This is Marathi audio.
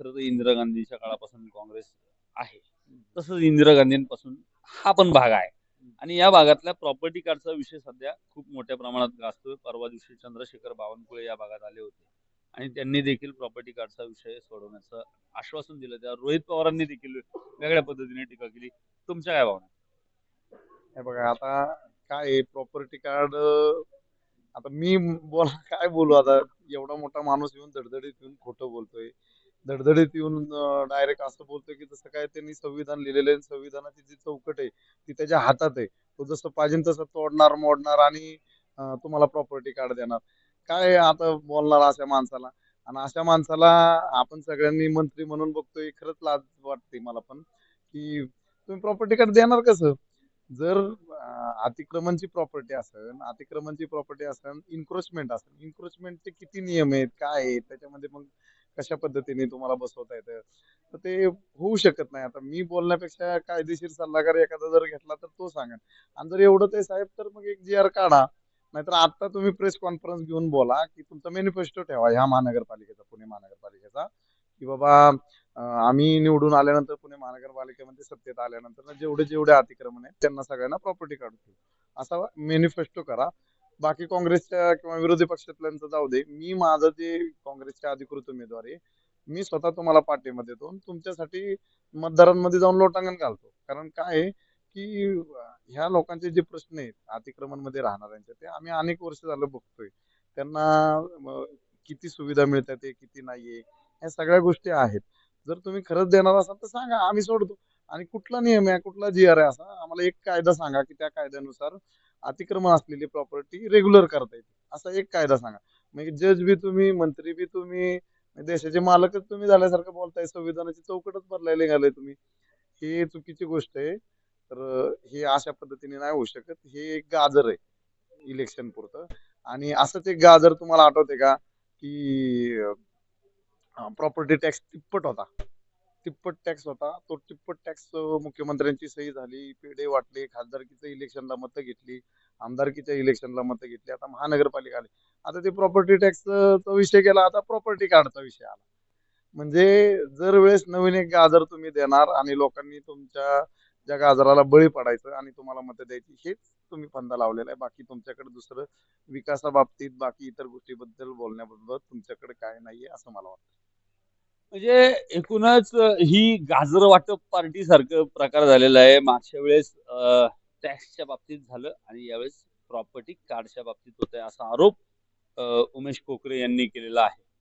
खरं तर इंदिरा गांधीच्या काळापासून काँग्रेस आहे. तसंच इंदिरा गांधींपासून हा पण भाग आहे. आणि या भागातल्या प्रॉपर्टी कार्डचा विषय सध्या खूप मोठ्या प्रमाणात गाजतोय. परवा दिवशी चंद्रशेखर बावनकुळे या भागात आले होते. आणि त्यांनी देखील प्रॉपर्टी कार्डचा विषय सोडवण्याचं आश्वासन दिलं. त्या रोहित पवारांनी देखील वेगळ्या पद्धतीने टीका केली. तुमच्या काय भावना? हे बघा आता काय प्रॉपर्टी कार्ड आता मी बोला काय बोलू? आता एवढा मोठा माणूस येऊन धडधडीत येऊन खोटं बोलतोय. धडधडीत येऊन डायरेक्ट असं बोलतोय की जसं काय त्यांनी संविधान लिहिलेलं आहे संविधानाची जी चौकट आहे ती त्याच्या हातात आहे. तो जसं पाहिजे तसं तोडणार मोडणार आणि तुम्हाला प्रॉपर्टी कार्ड देणार. काय आता बोलणार अशा माणसाला? आणि अशा माणसाला आपण सगळ्यांनी मंत्री म्हणून बघतोय खरंच लाज वाटते मला पण की तुम्ही प्रॉपर्टी कार्ड देणार कसं? जर अतिक्रमणची प्रॉपर्टी असेल अतिक्रमणची प्रॉपर्टी असेल इन्क्रोचमेंट असेल इन्क्रोचमेंटचे किती नियम आहेत काय आहेत त्याच्यामध्ये मग कशा पद्धतीने तुम्हाला बसवता येतं? तर ते होऊ शकत नाही. आता मी बोलण्यापेक्षा कायदेशीर सल्लागार एखादा जर घेतला तर तो सांगा आणि जर एवढं ते साहेब तर मग एक जी आर काढा. नाहीतर आता तुम्ही प्रेस कॉन्फरन्स घेऊन बोला की तुमचा मेनिफेस्टो ठेवा ह्या महानगरपालिकेचा पुणे महानगरपालिकेचा. की बाबा आम्ही निवडून आल्यानंतर पुणे महानगरपालिकेमध्ये सत्तेत आल्यानंतर जेवढे जेवढे अतिक्रमण आहेत त्यांना सगळ्यांना प्रॉपर्टी काढून असा मेनिफेस्टो करा. बाकी काँग्रेसच्या किंवा विरोधी पक्षातल्यांचं जाऊ दे. मी माझं जे काँग्रेसचे अधिकृत उमेदवार आहे मी स्वतः तुम्हाला पाठिंबा देतो तुमच्यासाठी मतदारांमध्ये जाऊन लोटांगण घालतो. कारण काय आहे की ह्या लोकांचे जे प्रश्न आहेत अतिक्रमणमध्ये राहणाऱ्यांचे ते आम्ही अनेक वर्ष झालं बघतोय. त्यांना किती सुविधा मिळतात ते किती नाहीये ह्या सगळ्या गोष्टी आहेत. जर तुम्ही खरंच देणार असाल तर सांगा आम्ही सोडतो. आणि कुठला नियम आहे कुठला जी आर आहे असा आम्हाला एक कायदा सांगा की त्या कायद्यानुसार अतिक्रमण असलेली प्रॉपर्टी रेग्युलर करता येते. असा एक कायदा सांगा. म्हणजे जज बी तुम्ही मंत्री बी तुम्ही देशाचे मालकच तुम्ही झाल्यासारखं बोलताय संविधानाची चौकटच बदलायला निघाले तुम्ही. हे चुकीची गोष्ट आहे. तर हे अशा पद्धतीने नाही होऊ शकत. हे एक गाजर आहे इलेक्शन पुरतं. आणि असंच एक गाजर तुम्हाला आठवते का? की प्रॉपर्टी टॅक्स तिप्पट होता. तिप्पट टॅक्स होता. तो तिप्पट टॅक्स मुख्यमंत्र्यांची सही झाली. पेढे वाटले. खासदारकीचं इलेक्शनला मतं घेतली. आमदारकीच्या इलेक्शनला मतं घेतली. आता महानगरपालिका आली. आता ते प्रॉपर्टी टॅक्सचा विषय केला. आता प्रॉपर्टी कार्डचा विषय आला. म्हणजे जर वेळेस नवीन एक गाजर तुम्ही देणार आणि लोकांनी तुमच्या ज्या गाजराला बळी पडायचं आणि तुम्हाला मतं द्यायची हेच तुम्ही फंदा लावलेला आहे. बाकी तुमच्याकडे दुसरं विकासाबाबतीत बाकी इतर गोष्टीबद्दल बोलण्याबद्दल तुमच्याकडे काय नाहीये असं मला वाटतं. म्हणजे एकूणच ही गाजर वाटप पार्टी सारखं प्रकार झालेला आहे. मागच्या वेळेस टॅक्सच्या बाबतीत झालं आणि यावेळेस प्रॉपर्टी कार्डच्या बाबतीत होत आहे असा आरोप उमेश कोकरे यांनी केलेला आहे.